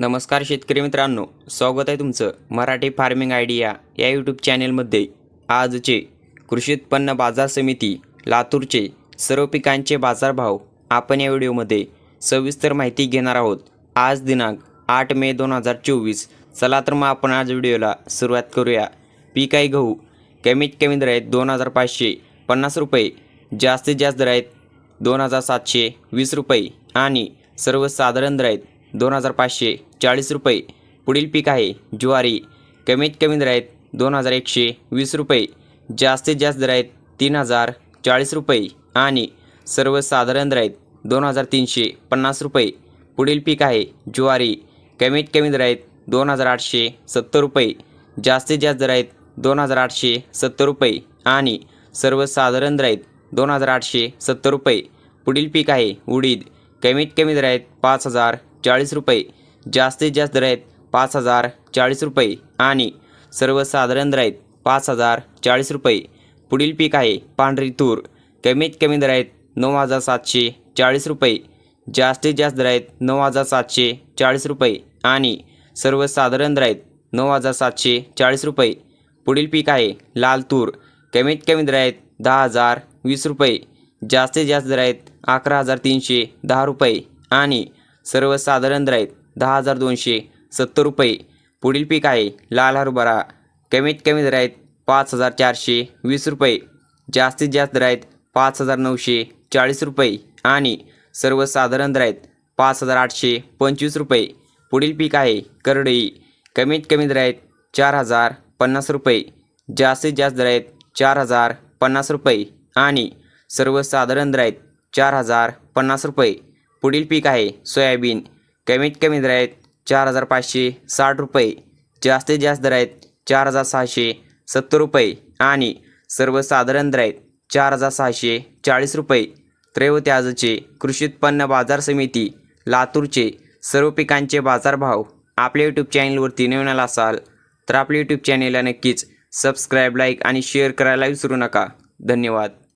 नमस्कार शेतकरी मित्रांनो स्वागत आहे तुमचं मराठी फार्मिंग आयडिया या यूट्यूब चॅनेलमध्ये आजचे कृषी उत्पन्न बाजार समिती लातूरचे सर्व पिकांचे बाजारभाव आपण या व्हिडिओमध्ये सविस्तर माहिती घेणार आहोत. आज दिनांक आठ मे दोन हजार चोवीस. चला तर मग आपण आज व्हिडिओला सुरुवात करूया. पीक आहे गहू कमीत कमी दर आहेत दोन हजार पाचशे पन्नास रुपये जास्तीत जास्त दर आहेत दोन हजार सातशे वीस रुपये आणि सर्वसाधारण दर आहेत दोन हजार पाचशे चाळीस रुपये. पुढील पीक आहे ज्वारी. कमीत कमी दर आहेत दोन हजार एकशे वीस रुपये. जास्तीत जास्त दर आहेत तीन हजार चाळीस रुपये. आणि सर्वसाधारण दर आहेत दोन हजार तीनशे पन्नास रुपये. पुढील पीक आहे ज्वारी. कमीत कमी दर आहेत दोन हजार आठशे सत्तर रुपये. जास्तीत जास्त दर आहेत दोन हजार आठशे सत्तर रुपये. आणि सर्वसाधारण दर आहेत दोन हजार आठशे सत्तर रुपये. पुढील पीक आहे उडीद. कमीत कमी दर आहेत पाच हजार चाळीस रुपये. जास्तीत जास्त दर आहेत पाच हजार चाळीस रुपये आणि सर्वसाधारण दर आहेत पाच हजार चाळीस रुपये. पुढील पीक आहे पांढरी तूर. कमीत कमी दर आहेत नऊ हजार सातशे चाळीस रुपये. जास्तीत जास्त दर आहेत नऊ हजार सातशे चाळीस रुपये आणि सर्वसाधारण दर आहेत नऊ हजार सातशे चाळीस रुपये. पुढील पीक आहे लाल तूर. कमीत कमी दर आहेत दहा हजार वीस रुपये. जास्तीत जास्त दर आहेत अकरा हजार तीनशे दहा रुपये आणि सर्वसाधारण दर आहेत दहा हजार दोनशे सत्तर रुपये. पुढील पीक आहे लाल हरभरा. कमीत कमी दर आहेत पाच हजार चारशे वीस रुपये. जास्तीत जास्त दर आहेत पाच हजार नऊशे चाळीस रुपये. आणि सर्वसाधारण दर आहेत पाच हजार आठशे पंचवीस रुपये. पुढील पीक आहे करडई. कमीत कमी दर आहेत चार हजार पन्नास रुपये. जास्तीत जास्त दर आहेत चार हजार पन्नास रुपये. आणि सर्वसाधारण दर आहेत चार हजार पन्नास रुपये. पुढील पीक आहे सोयाबीन. कमीत कमी दर आहेत चार हजार पाचशे साठ रुपये. जास्तीत जास्त दर आहेत चार हजार सहाशे सत्तर रुपये. आणि सर्वसाधारण दर आहेत चार हजार सहाशे चाळीस रुपये. त्रैवते आजचे कृषी उत्पन्न बाजार समिती लातूरचे सर्व पिकांचे बाजारभाव आपल्या यूट्यूब चॅनलवरती नवीन आला असाल तर आपल्या यूट्यूब चॅनलला नक्कीच सबस्क्राईब लाईक आणि शेअर करायला विसरू नका. धन्यवाद.